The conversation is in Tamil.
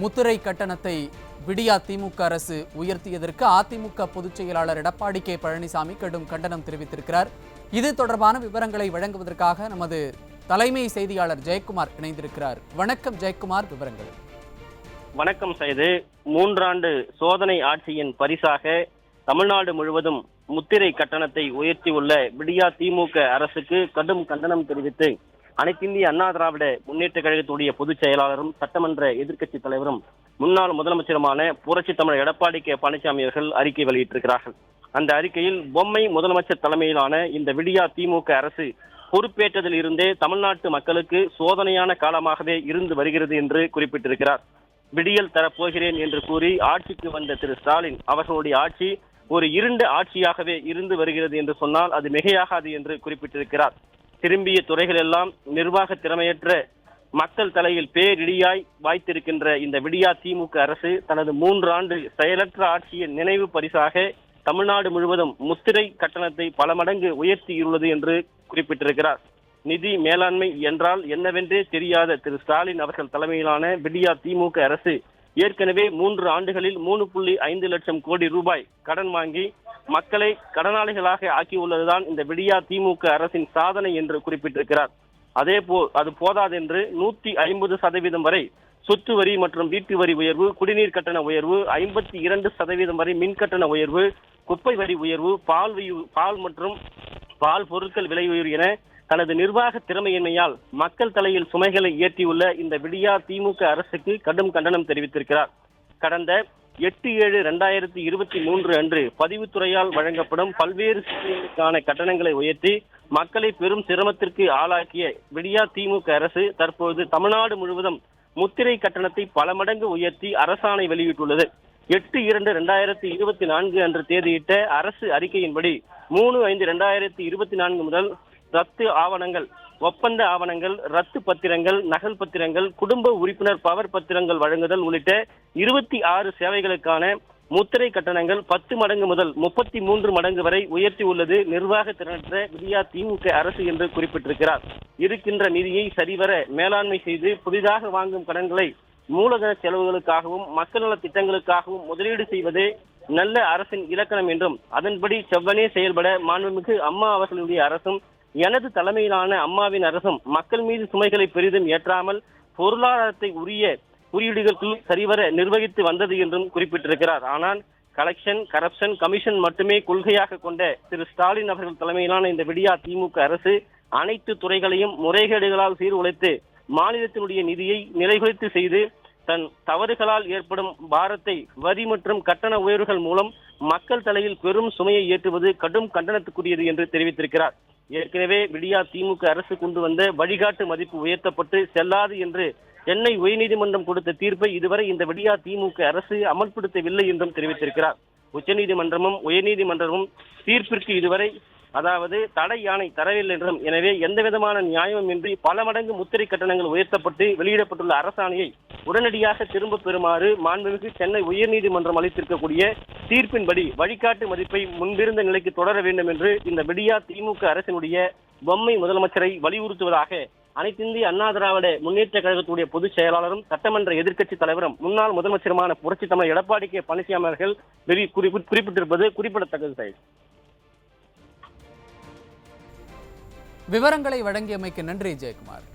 முத்திரை கட்டணத்தை விடியா திமுக அரசு உயர்த்தியதற்கு அதிமுக பொதுச் செயலாளர் எடப்பாடி கே பழனிசாமி கடும் கண்டனம் தெரிவித்திருக்கிறார். இது தொடர்பான விவரங்களை வழங்குவதற்காக நமது தலைமை செய்தியாளர் ஜெயக்குமார் இணைந்திருக்கிறார். வணக்கம் ஜெயக்குமார் விவரங்கள். வணக்கம் செய்து மூன்றாண்டு சோதனை ஆட்சியின் பரிசாக தமிழ்நாடு முழுவதும் முத்திரை கட்டணத்தை உயர்த்தியுள்ள விடியா திமுக அரசுக்கு கடும் கண்டனம் தெரிவித்து அனைத்திந்திய அண்ணா திராவிட முன்னேற்ற கழகத்துடைய பொதுச் செயலாளரும் சட்டமன்ற எதிர்க்கட்சி தலைவரும் முன்னாள் முதலமைச்சருமான புரட்சி தமிழர் எடப்பாடி கே. பழனிசாமி அவர்கள் அறிக்கை வெளியிட்டிருக்கிறார்கள். அந்த அறிக்கையில் பொம்மை முதலமைச்சர் தலைமையிலான இந்த விடியா திமுக அரசு பொறுப்பேற்றதில் இருந்தே தமிழ்நாட்டு மக்களுக்கு சோதனையான காலமாகவே இருந்து வருகிறது என்று குறிப்பிட்டிருக்கிறார். விடியல் தரப்போகிறேன் என்று கூறி ஆட்சிக்கு வந்த திரு. ஸ்டாலின் அவர்களுடைய ஆட்சி ஒரு இருண்ட ஆட்சியாகவே இருந்து வருகிறது என்று சொன்னால் அது மிகையாகாது என்று குறிப்பிட்டிருக்கிறார். திரும்பிய துறைகள் எல்லாம் நிர்வாக திறமையற்ற மக்கள் தலையில் பேரிடியாய் வாய்த்திருக்கின்ற இந்த விடியா திமுக அரசு தனது மூன்று ஆண்டு செயலற்ற ஆட்சியின் நினைவு பரிசாக தமிழ்நாடு முழுவதும் முத்திரை கட்டணத்தை பல மடங்கு உயர்த்தியுள்ளது என்று குறிப்பிட்டிருக்கிறார். நிதி மேலாண்மை என்றால் என்னவென்றே தெரியாத திரு ஸ்டாலின் அவர்கள் தலைமையிலான விடியா திமுக அரசு ஏற்கனவே மூன்று ஆண்டுகளில் மூணு புள்ளி ஐந்து லட்சம் கோடி ரூபாய் கடன் வாங்கி மக்களை கடனாளிகளாக ஆக்கியுள்ளதுதான் இந்த விடியா திமுக அரசின் சாதனை என்று குறிப்பிட்டிருக்கிறார். அதே போ அது போதாதென்று நூத்தி ஐம்பது சதவீதம் வரை சொத்து வரி மற்றும் வீட்டு வரி உயர்வு குடிநீர் கட்டண உயர்வு ஐம்பத்தி இரண்டு சதவீதம் வரை மின் கட்டண உயர்வு குப்பை வரி உயர்வு பால் பால் மற்றும் பால் பொருட்கள் விலை உயர்வு என தனது நிர்வாக திறமையின்மையால் மக்கள் தலையில் சுமைகளை ஏற்றியுள்ள இந்த விடியா திமுக அரசுக்கு கடும் கண்டனம் தெரிவித்திருக்கிறார். கடந்த எட்டு ஏழு ரெண்டாயிரத்தி இருபத்தி மூன்று அன்று பதிவுத்துறையால் வழங்கப்படும் பல்வேறு சேவைகளுக்கான கட்டணங்களை உயர்த்தி மக்களை பெரும் சிரமத்திற்கு ஆளாக்கிய விடியா திமுக அரசு தற்போது தமிழ்நாடு முழுவதும் முத்திரை கட்டணத்தை பல மடங்கு உயர்த்தி அரசாணை வெளியிட்டுள்ளது. எட்டு இரண்டு ரெண்டாயிரத்தி இருபத்தி நான்கு அன்று தேதியிட்ட அரசு அறிக்கையின்படி மூணு ஐந்து ரெண்டாயிரத்தி இருபத்தி நான்கு முதல் ரத்து ஆவணங்கள் ஒப்பந்த ஆவணங்கள் ரத்து பத்திரங்கள் நகல் பத்திரங்கள் குடும்ப உறுப்பினர் பவர் பத்திரங்கள் வழங்குதல் உள்ளிட்ட இருபத்தி ஆறு சேவைகளுக்கான முத்திரை கட்டணங்கள் பத்து மடங்கு முதல் முப்பத்தி மூன்று மடங்கு வரை உயர்த்தி உள்ளது நிர்வாக திறனற்ற விடியா திமுக அரசு என்று குறிப்பிட்டிருக்கிறார். இருக்கின்ற நிதியை சரிவர மேலாண்மை செய்து புதிதாக வாங்கும் கடன்களை மூலதன செலவுகளுக்காகவும் மக்கள் நல திட்டங்களுக்காகவும் முதலீடு செய்வதே நல்ல அரசின் இலக்கணம் என்றும் அதன்படி செவ்வனே செயல்பட மாண்புமிகு அம்மா அவர்களுடைய அரசும் எனது தலைமையிலான அம்மாவின் அரசும் மக்கள் மீது சுமைகளை பெரிதும் ஏற்றாமல் பொருளாதாரத்தை உரிய குறியீடுகளுக்குள் சரிவர நிர்வகித்து வந்தது என்றும் குறிப்பிட்டிருக்கிறார். ஆனால் கலெக்ஷன் கரப்ஷன் கமிஷன் மட்டுமே கொள்கையாக கொண்ட திரு ஸ்டாலின் அவர்கள் தலைமையிலான இந்த விடியா திமுக அரசு அனைத்து துறைகளையும் முறைகேடுகளால் சீர்குலைத்து மாநிலத்தினுடைய நிதியை நிலைகுலைத்து செய்து தன் தவறுகளால் ஏற்படும் பாரத்தை வரி மற்றும் கட்டண உயர்வுகள் மூலம் மக்கள் தலையில் பெரும் சுமையை ஏற்றுவது கடும் கண்டனத்துக்குரியது என்று தெரிவித்திருக்கிறார். ஏற்கனவே விடியா திமுக அரசு கொண்டு வந்த வழிகாட்டு மதிப்பு உயர்த்தப்பட்டு செல்லாது என்று சென்னை உயர்நீதிமன்றம் கொடுத்த தீர்ப்பை இதுவரை இந்த விடியா திமுக அரசு அமல்படுத்தவில்லை என்றும் தெரிவித்திருக்கிறார். உச்சநீதிமன்றமும் உயர்நீதிமன்றமும் தீர்ப்பிற்கு இதுவரை அதாவது தடை யானை தரவில்லை என்றும் எனவே எந்த விதமான நியாயமும் இன்றி பல மடங்கு முத்திரை கட்டணங்கள் உயர்த்தப்பட்டு வெளியிடப்பட்டுள்ள அரசாணையை உடனடியாக திரும்பப் பெறுமாறு மாண்புமிகு சென்னை உயர்நீதிமன்றம் அளித்திருக்கக்கூடிய தீர்ப்பின்படி வழிகாட்டு மதிப்பை முன்பிருந்த நிலைக்கு தொடர வேண்டும் என்று இந்த விடியா திமுக அரசினுடைய பொம்மை முதலமைச்சரை வலியுறுத்துவதாக அனைத்திந்திய அண்ணா திராவிட முன்னேற்ற கழகத்துடைய பொதுச் செயலாளரும் சட்டமன்ற எதிர்க்கட்சி தலைவரும் முன்னாள் முதலமைச்சருமான புரட்சி தமிழர் எடப்பாடி கே பழனிசாமி அவர்கள் வெளி- குறிப்பிட்- குறிப்பிட்டிருப்பது குறிப்பிடத்தக்கது சார். விவரங்களை வழங்கியமைக்கு நன்றி ஜெயக்குமார்.